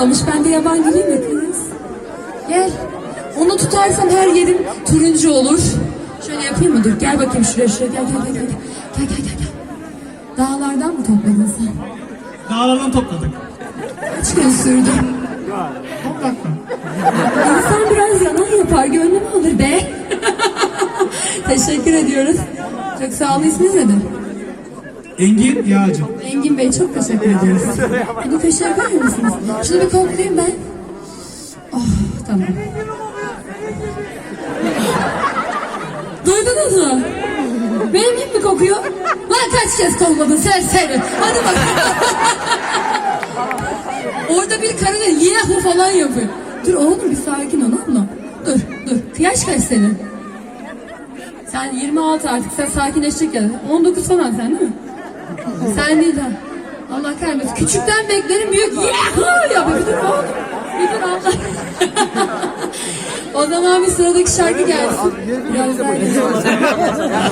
toplamış. Ben de yaban güleyim mi kız? Gel. Onu tutarsam her yerim turuncu olur. Şöyle yapayım mı? Dur gel bakayım şuraya şuraya. Gel gel gel gel. Gel gel gel. Dağlardan mı topladın sen? Dağlardan topladık. Kaç gün sürdü? 10 dakika. İnsan biraz yalan yapar, gönlümü alır be. Teşekkür ediyoruz. Çok sağ olun. İsminiz nedir? Engin Yağcı. Engin Bey çok teşekkür ediyoruz. Bunu kaşığa koyar mısınız? Şunu bir koklayayım ben. Oh tamam. Duydunuz mu? Benim gibi mi kokuyor? Lan kaç kez kokladın serseri. Hadi bak. Orada bir karı yahu falan yapıyor. Dur oğlum bir sakin ol abla. Dur dur. Yaş kaç senin? Sen 26 artık sen sakinleşecek ya. 19 falan sen değil mi? Sen değil ha. Allah kahretmesin. Küçükten beklerim büyük. Yahoo ya bir dur oğlum. Bir dur Allah. o zaman bir sıradaki şarkı gelsin. Biraz daha